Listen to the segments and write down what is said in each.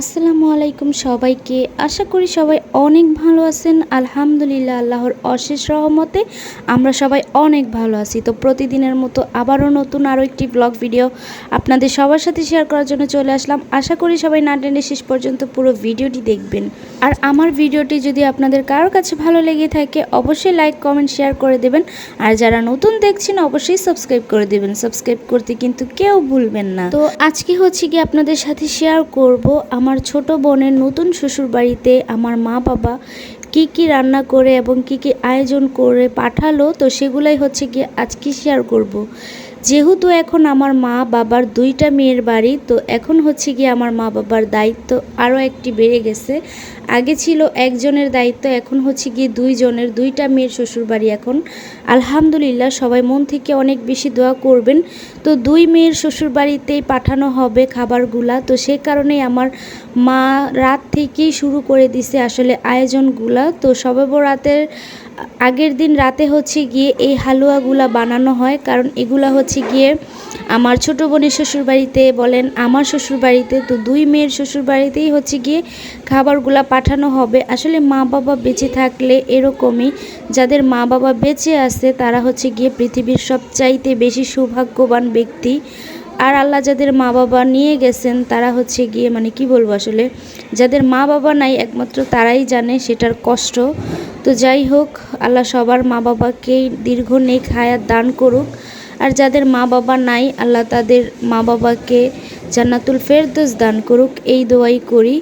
আসসালামু আলাইকুম সবাইকে। আশা করি সবাই অনেক ভালো আছেন। আলহামদুলিল্লাহ, আল্লাহর অশেষ রহমতে আমরা সবাই অনেক ভালো আছি। তো প্রতিদিনের মতো আবারও নতুন আরও একটি ব্লগ ভিডিও আপনাদের সবার সাথে শেয়ার করার জন্য চলে আসলাম। আশা করি সবাই না টেনে শেষ পর্যন্ত পুরো ভিডিওটি দেখবেন। আর আমার ভিডিওটি যদি আপনাদের কারোর কাছে ভালো লেগে থাকে, অবশ্যই লাইক কমেন্ট শেয়ার করে দেবেন। আর যারা নতুন দেখছেন, অবশ্যই সাবস্ক্রাইব করে দেবেন। সাবস্ক্রাইব করতে কিন্তু কেউ ভুলবেন না। তো আজকে হচ্ছে কি আপনাদের সাথে শেয়ার করব। আমার ছোট বোনের নতুন শ্বশুর বাড়িতে আমার মা বাবা কি কি রান্না করে এবং কি কি আয়োজন করে পাঠালো, তো সেগুলাই হচ্ছে কি আজকে শেয়ার করব। যেহেতু এখন আমার মা বাবার দুইটা মেয়ের বাড়ি, তো এখন হচ্ছে কি আমার মা বাবার দায়িত্ব আরও একটি বেড়ে গেছে আগে ছিল একজনের দায়িত্ব, এখন হচ্ছে গিয়ে দুইজনের, দুইটা মেয়ের শ্বশুরবাড়ি এখন। আলহামদুলিল্লাহ, সবাই মন থেকে অনেক বেশি দোয়া করবেন। তো দুই মেয়ের শ্বশুরবাড়িতেই পাঠানো হবে খাবারগুলা। তো সে কারণেই আমার মা রাত থেকেই শুরু করে দিছে আসলে আয়োজনগুলা। তো সবে রাতের আগের দিন রাতে হচ্ছে গিয়ে এই হালুয়াগুলা বানানো হয়। কারণ এগুলা হচ্ছে গিয়ে আমার ছোট বোনের শ্বশুরবাড়িতে বলেন, আমার শ্বশুরবাড়িতে তো দুই মেয়ের শ্বশুরবাড়িতেই হচ্ছে গিয়ে খাবারগুলো পাঠানো হবে। আসলে মা বাবা বেঁচে থাকলে এরকমই, যাদের মা বাবা বেঁচে আছে তারা হচ্ছে গিয়ে পৃথিবীর সবচাইতে বেশি সৌভাগ্যবান ব্যক্তি। আর আল্লাহ যাদের মা বাবা নিয়ে গেছেন তারা হচ্ছে গিয়ে মানে কি বলব আসলে, যাদের মা বাবা নাই একমাত্র তারাই জানে সেটার কষ্ট। তো যাই হোক, আল্লাহ সবার মা বাবাকেই দীর্ঘ নেক হায়াত দান করুক। আর যাদের মা বাবা নাই, আল্লাহ তাদের মা বাবাকে জান্নাতুল ফেরদোস দান করুক, এই দোয়াই করি।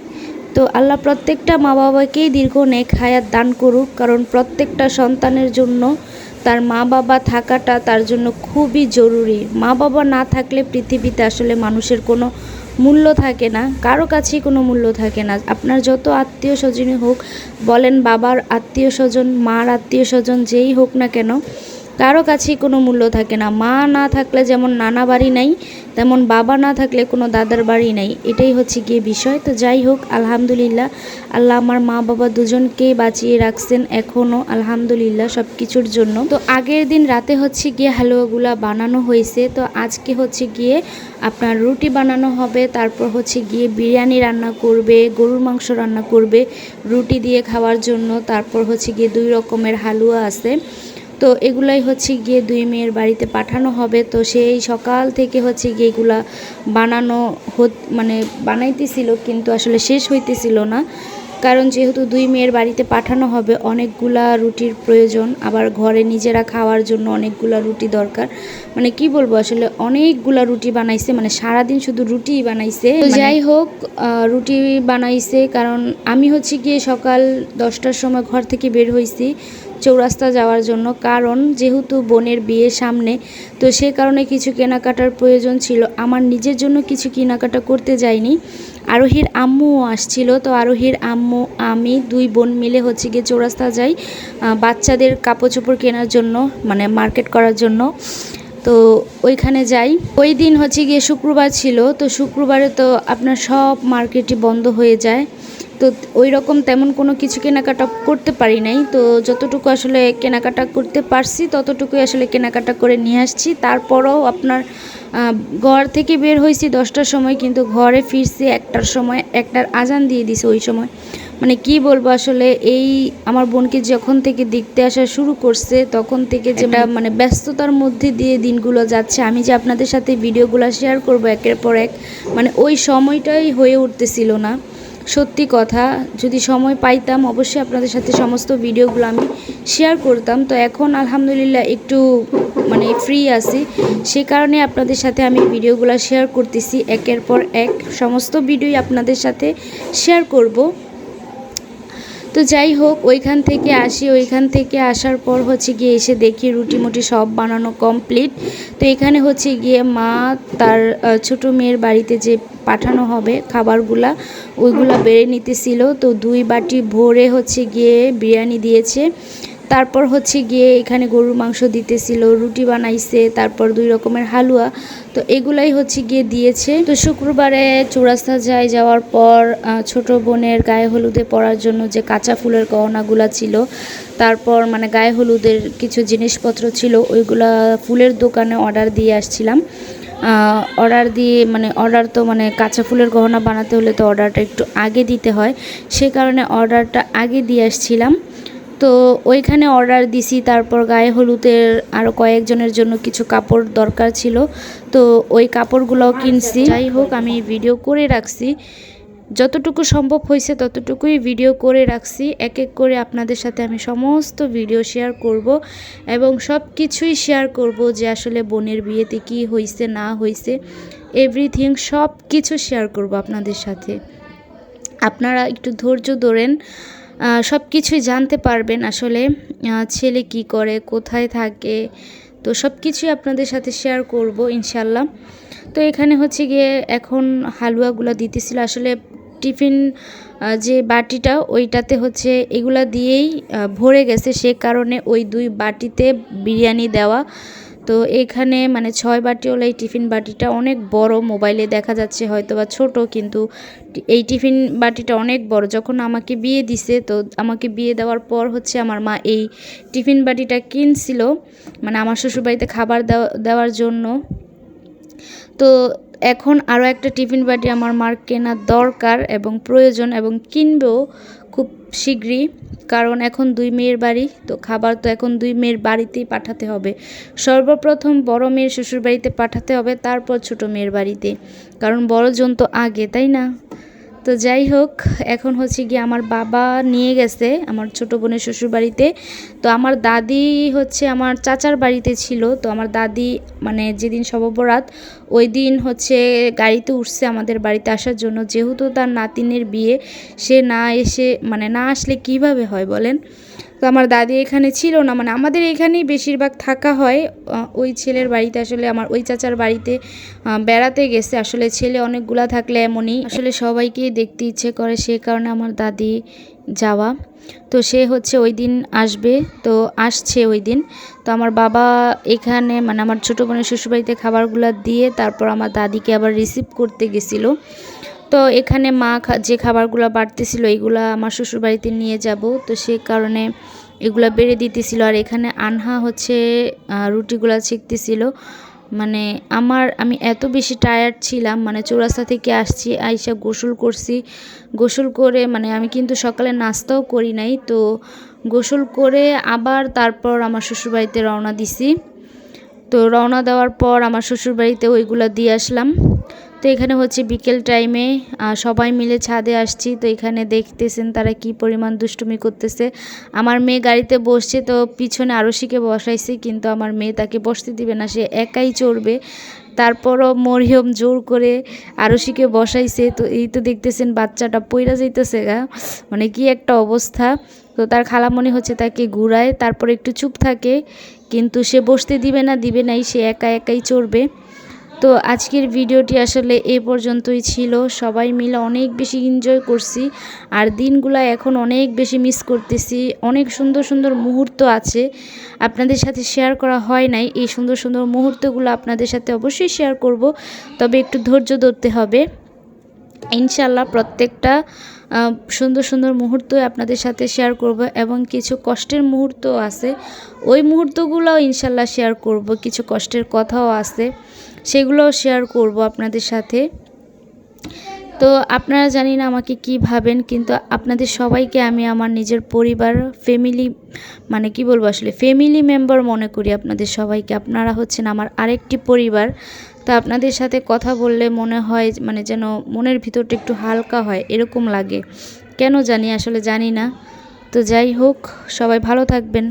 তো আল্লাহ প্রত্যেকটা মা বাবাকেই দীর্ঘ নেক হায়াত দান করুক, কারণ প্রত্যেকটা সন্তানের জন্য তার মা বাবা থাকাটা তার জন্য খুবই জরুরি। মা বাবা না থাকলে পৃথিবীতে আসলে মানুষের কোনো মূল্য থাকে না, কারও কাছেই কোনো মূল্য থাকে না। আপনার যত আত্মীয় স্বজনই হোক, বলেন বাবার আত্মীয় স্বজন, মার আত্মীয় স্বজন যেই হোক না কেন কারও কাছেই কোনো মূল্য থাকে না। মা না থাকলে যেমন নানা বাড়ি নাই, তেমন বাবা না থাকলে কোনো দাদার বাড়ি নাই। এটাই হচ্ছে গিয়ে বিষয়। তো যাই হোক, আলহামদুলিল্লাহ, আল্লাহ আমার মা বাবা দুজনকে বাঁচিয়ে রাখছেন এখনও আলহামদুলিল্লাহ সব কিছুর জন্য। তো আগের দিন রাতে হচ্ছে গিয়ে হালুয়াগুলা বানানো হয়েছে। তো আজকে হচ্ছে গিয়ে আপনার রুটি বানানো হবে, তারপর হচ্ছে গিয়ে বিরিয়ানি রান্না করবে, গরুর মাংস রান্না করবে, রুটি দিয়ে খাওয়ার জন্য। তারপর হচ্ছে গিয়ে দুই রকমের হালুয়া আছে। তো এগুলাই হচ্ছে গিয়ে দুই মেয়ের বাড়িতে পাঠানো হবে। তো সেই সকাল থেকে হচ্ছে গিয়ে এগুলা বানানো মানে বানাইতেছিল কিন্তু আসলে শেষ হইতেছিল না। কারণ যেহেতু দুই মেয়ের বাড়িতে পাঠানো হবে অনেকগুলা রুটির প্রয়োজন। আবার ঘরে নিজেরা খাওয়ার জন্য অনেকগুলা রুটি দরকার। মানে কি বলব আসলে অনেকগুলা রুটি বানাইছে মানে সারাদিন শুধু রুটিই বানাইছে। মানে যাই হোক রুটি বানাইছে। কারণ আমি হচ্ছে গিয়ে সকাল দশটার সময় ঘর থেকে বের হয়েছি চৌরাস্তা যাওয়ার জন্য। কারণ যেহেতু বোনের বিয়ে সামনে, তো সে কারণে কিছু কেনাকাটার প্রয়োজন ছিল। আমার নিজের জন্য কিছু কেনাকাটা করতে যাইনি। আরোহীর আম্মুও আসছিল। তো আরোহীর আম্মু, আমি দুই বোন মিলে হচ্ছে গিয়ে চৌরাস্তা যাই বাচ্চাদের কাপড় চোপড় কেনার জন্য মানে মার্কেট করার জন্য। তো ওইখানে যাই। ওই দিন হচ্ছে গিয়ে শুক্রবার ছিল। তো শুক্রবারে তো আপনার সব মার্কেটই বন্ধ হয়ে যায়। তো ওই রকম তেমন কোনো কিছু কেনাকাটা করতে পারি নাই। তো যতটুকু আসলে কেনাকাটা করতে পারছি, ততটুকুই আসলে কেনাকাটা করে নিয়ে আসছি। তারপরও আপনার ঘর থেকে বের হয়েছি দশটার সময়, কিন্তু ঘরে ফিরছি একটার সময়, একটার আজান দিয়ে দিছে ওই সময়। মানে কি বলব আসলে, এই আমার বোনকে যখন থেকে দেখতে আসা শুরু করছে, তখন থেকে যেটা মানে ব্যস্ততার মধ্যে দিয়ে দিনগুলো যাচ্ছে, আমি যে আপনাদের সাথে ভিডিওগুলো শেয়ার করব একের পর এক মানে ওই সময়টাই হয়ে উঠতেছিল না। সত্যি কথা, যদি সময় পাইতাম অবশ্যই আপনাদের সাথে সমস্ত ভিডিওগুলো আমি শেয়ার করতাম। তো এখন আলহামদুলিল্লাহ একটু মানে ফ্রি আছি। সে কারণে আপনাদের সাথে আমি ভিডিওগুলো শেয়ার করতেছি। একের পর এক সমস্ত ভিডিওই আপনাদের সাথে শেয়ার করব। তো যাই হোক, ওইখান থেকে আসি। ওইখান থেকে আসার পর হচ্ছে গিয়ে এসে দেখি রুটি মুটি সব বানানো কমপ্লিট তো এখানে হচ্ছে গিয়ে মা তার ছোট মেয়ের বাড়িতে যে পাঠানো হবে খাবারগুলা, ওইগুলা বেড়ে নিতেছিল। তো দুই বাটি ভরে হচ্ছে গিয়ে বিরিয়ানি দিয়েছে। তারপর হচ্ছে গিয়ে এখানে গরুর মাংস দিতেছিল, রুটি বানাইছে, তারপর দুই রকমের হালুয়া। তো এগুলাই হচ্ছে গিয়ে দিয়েছে। তো শুক্রবারে চৌরাস্তা যায় যাওয়ার পর ছোট বোনের গায়ে হলুদে পরার জন্য যে কাঁচা ফুলের গহনাগুলা ছিল, তারপর মানে গায়ে হলুদের কিছু জিনিসপত্র ছিল, ওইগুলা ফুলের দোকানে অর্ডার দিয়ে আসছিলাম। অর্ডার দিয়ে মানে অর্ডার তো মানে কাঁচা ফুলের গহনা বানাতে হলে তো অর্ডারটা একটু আগে দিতে হয়। সে কারণে অর্ডারটা আগে দিয়ে আসছিলাম। তো ওইখানে অর্ডার দিছি, তারপর গায়ে হলুদের আরও কয়েকজনের জন্য কিছু কাপড় দরকার ছিল। তো ওই কাপড়গুলোও কিনছি। যাই হোক, আমি ভিডিও করে রাখছি। যতটুকু সম্ভব হয়েছে ততটুকুই ভিডিও করে রাখছি। এক এক করে আপনাদের সাথে আমি সমস্ত ভিডিও শেয়ার করব এবং সব কিছুই শেয়ার করব যে আসলে বোনের বিয়েতে কি হয়েছে, না হয়েছে। এভরিথিং সব কিছু শেয়ার করব আপনাদের সাথে। আপনারা একটু ধৈর্য ধরেন সব কিছুই জানতে পারবেন আসলে ছেলে কি করে, কোথায় থাকে। তো সব কিছুই আপনাদের সাথে শেয়ার করব ইনশাল্লাহ তো এখানে হচ্ছে গিয়ে এখন হালুয়াগুলো দিতেছিল। আসলে টিফিন যে বাটিটা ওইটাতে হচ্ছে এগুলা দিয়েই ভরে গেছে। সে কারণে ওই দুই বাটিতে বিরিয়ানি দেওয়া। তো এখানে মানে ছয় বাটি বাটিওয়ালা এই টিফিন বাটিটা অনেক বড়। মোবাইলে দেখা যাচ্ছে হয়তো বা ছোট, কিন্তু এই টিফিন বাটিটা অনেক বড়। যখন আমাকে বিয়ে দিছে, তো আমাকে বিয়ে দেওয়ার পর হচ্ছে আমার মা এই টিফিন বাটিটা কিনছিল। মানে আমার শ্বশুরবাড়িতে খাবার দেওয়ার জন্য। তো এখন আরও একটা টিফিন বাটি আমার মার কেনার দরকার এবং প্রয়োজন এবং কিনবেও খুব শীঘ্রই, কারণ এখন দুই মেয়ের বাড়ি, তো খাবার তো এখন দুই মেয়ের বাড়িতেই পাঠাতে হবে। সর্বপ্রথম বড় মেয়ের শ্বশুর বাড়িতে পাঠাতে হবে, তারপর ছোট মেয়ের বাড়িতে, কারণ বড়জন তো আগে, তাই না? তো যাই হোক, এখন হচ্ছে গিয়ে আমার বাবা নিয়ে গেছে আমার ছোট বোনের শ্বশুর বাড়িতে তো আমার দাদি হচ্ছে আমার চাচার বাড়িতে ছিল। তো আমার দাদি মানে যেদিন সববরাত ওই দিন হচ্ছে গাড়িতে উঠছে আমাদের বাড়িতে আসার জন্য। যেহেতু তার নাতিনের বিয়ে, সে না এসে মানে না আসলে কীভাবে হয় বলেন? তো আমার দাদি এখানে ছিল না মানে আমাদের এখানেই বেশিরভাগ থাকা হয়। ওই ছেলের বাড়িতে আসলে আমার, ওই চাচার বাড়িতে বেড়াতে গেছে। আসলে ছেলে অনেকগুলা থাকলে এমনই। আসলে সবাইকেই দেখতে ইচ্ছে করে সে কারণে আমার দাদি যাওয়া। তো সে হচ্ছে ওই দিন আসবে, তো আসছে ওই দিন। তো আমার বাবা এখানে মানে আমার ছোটো বোনের শ্বশুরবাড়িতে খাবারগুলো দিয়ে তারপর আমার দাদিকে আবার রিসিভ করতে গেছিল। তো এখানে মা যে খাবারগুলো বাড়তেছিল, এগুলা আমার শ্বশুরবাড়িতে নিয়ে যাব। তো সে কারণে এগুলো বেড়ে দিতেছিল। আর এখানে আনহা হচ্ছে রুটিগুলা ছেঁকতেছিল। মানে আমার, আমি এত বেশি টায়ার্ড ছিলাম মানে চৌরাস্তা থেকে আসছি, আইসা গোসল করছি। গোসল করে মানে আমি কিন্তু সকালে নাস্তাও করি নাই। তো গোসল করে আবার তারপর আমার শ্বশুরবাড়িতে রওনা দিছি। তো রওনা দেওয়ার পর আমার শ্বশুরবাড়িতে ওইগুলো দিয়ে আসলাম। তো এখানে হচ্ছে বিকেল টাইমে সবাই মিলে ছাদে আসছি। তো এখানে দেখতেছেন তারা কি পরিমাণ দুষ্টুমি করতেছে। আমার মেয়ে গাড়িতে বসছে, তো পিছনে আরশিকে বসাইছে, কিন্তু আমার মেয়ে তাকে বসতে দিবে না। সে একাই চড়বে। তারপরও মরিয়ম জোর করে আরশিকে বসাইছে। তো এই তো দেখতেছেন বাচ্চাটা পইরা যাইতেছে গা। মানে কি একটা অবস্থা। তো তার খালামণি হচ্ছে তাকে ঘুরায়, তারপর একটু চুপ থাকে, কিন্তু সে বসতে দিবে না, দিবে নাই, সে একা একাই চড়বে। তো আজকের ভিডিওটি আসলে এ পর্যন্তই ছিল। সবাই মিলে অনেক বেশি এনজয় করছি আর দিনগুলো এখন অনেক বেশি মিস করতেছি। অনেক সুন্দর সুন্দর মুহূর্ত আছে। আপনাদের সাথে শেয়ার করা হয় নাই। এই সুন্দর সুন্দর মুহূর্তগুলো আপনাদের সাথে অবশ্যই শেয়ার করব। তবে একটু ধৈর্য ধরতে হবে। ইনশাল্লাহ প্রত্যেকটা সুন্দর সুন্দর মুহূর্ত আপনাদের সাথে শেয়ার করব এবং কিছু কষ্টের মুহূর্ত আছে। ওই মুহূর্তগুলোও ইনশাল্লাহ শেয়ার করব, কিছু কষ্টের কথাও আছে, সেগুলোও শেয়ার করব আপনাদের সাথে। তো আপনারা জানি না আমাকে কি ভাবেন, কিন্তু আপনাদের সবাইকে আমি আমার নিজের পরিবার ফ্যামিলি মানে কি বলব আসলে ফ্যামিলি মেম্বার মনে করি আপনাদের সবাইকে। আপনারা হচ্ছেন আমার আরেকটি পরিবার। তো আপনাদের সাথে কথা বললে মনে হয় মানে যেন মনের ভিতরটা একটু হালকা হয়, এরকম লাগে। কেন জানি আসলে জানি না। তো যাই হোক, সবাই ভালো থাকবেন।